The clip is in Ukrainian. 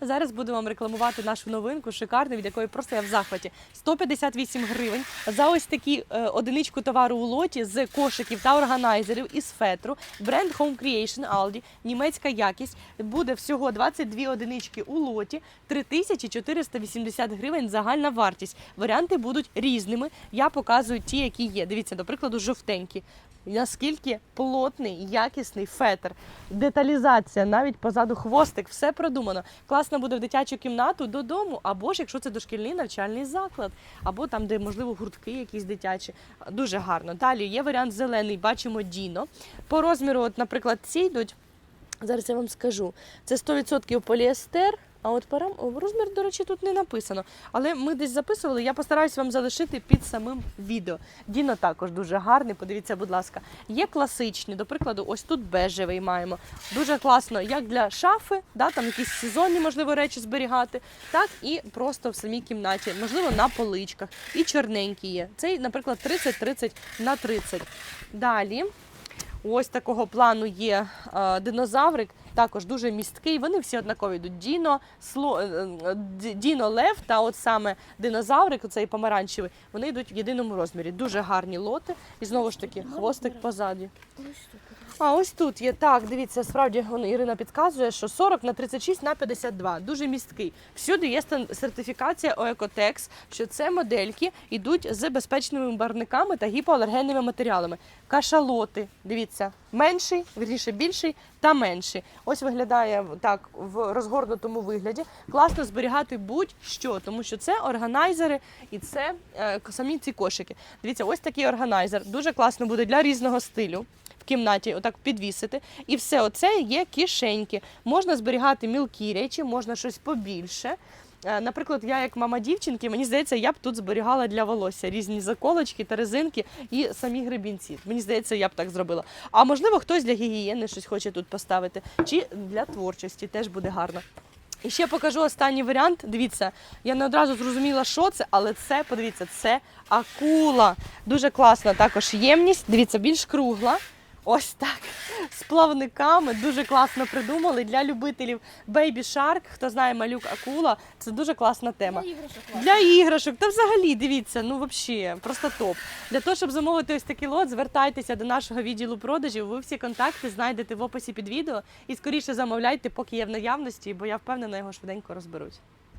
Зараз буду вам рекламувати нашу новинку, шикарну, від якої просто я в захваті. 158 гривень за ось такі е, одиничку товару у лоті з кошиків та органайзерів із фетру. Бренд Home Creation Aldi, німецька якість. Буде всього 22 одинички у лоті, 3480 гривень загальна вартість. Варіанти будуть різними. Я показую ті, які є. Дивіться, до прикладу, жовтенькі. Наскільки плотний, якісний фетр, деталізація, навіть позаду хвостик, все продумано. Класно буде в дитячу кімнату додому, або ж якщо це дошкільний навчальний заклад, або там, де можливо гуртки якісь дитячі. Дуже гарно. Далі є варіант зелений, бачимо Діно. По розміру, от, наприклад, ці йдуть. Зараз я вам скажу. Це 100% поліестер. А от парам розмір, до речі, тут не написано. Але ми десь записували. Я постараюсь вам залишити під самим відео. Діно також дуже гарний. Подивіться, будь ласка. Є класичні, до прикладу, ось тут бежевий маємо. Дуже класно, як для шафи, да, там якісь сезонні, можливо, речі зберігати, так і просто в самій кімнаті, можливо, на поличках. І чорненький є. Цей, наприклад, 30-30 на 30. Далі. Ось такого плану є е, динозаврик, також дуже місткий. Вони всі однакові йдуть. Діно, сло, е, е, Діно Лев та от саме динозаврик, цей помаранчевий, вони йдуть в єдиному розмірі. Дуже гарні лоти. І знову ж таки, хвостик позаді. А ось тут є так. Дивіться, справді Ірина підказує, що 40 на 36 на 52. Дуже місткий. Всюди є сертифікація ОЕКОТЕКС, що це модельки йдуть з безпечними барвниками та гіпоалергенними матеріалами. Кашалоти, дивіться, менший, вірніше більший та менший. Ось виглядає так в розгорнутому вигляді. Класно зберігати будь-що, тому що це органайзери і це е, самі ці кошики. Дивіться, ось такий органайзер. Дуже класно буде для різного стилю кімнаті отак підвісити. І все оце є кишеньки. Можна зберігати мілкі речі, можна щось побільше. Е, Наприклад, я як мама дівчинки, мені здається, я б тут зберігала для волосся різні заколочки та резинки і самі гребінці. Мені здається, я б так зробила. А можливо, хтось для гігієни щось хоче тут поставити, чи для творчості теж буде гарно. І ще покажу останній варіант. Дивіться, я не одразу зрозуміла, що це, але це, подивіться, це акула. Дуже класна також ємність. Дивіться, більш кругла. Ось так. З плавниками. Дуже класно придумали для любителів Baby Shark. Хто знає малюк акула, це дуже класна тема. Для іграшок класно. Для іграшок, та взагалі дивіться, ну взагалі, просто топ. Для того, щоб замовити ось такий лот, звертайтеся до нашого відділу продажів. Ви всі контакти знайдете в описі під відео і скоріше замовляйте, поки є в наявності, бо я впевнена, його швиденько розберуть.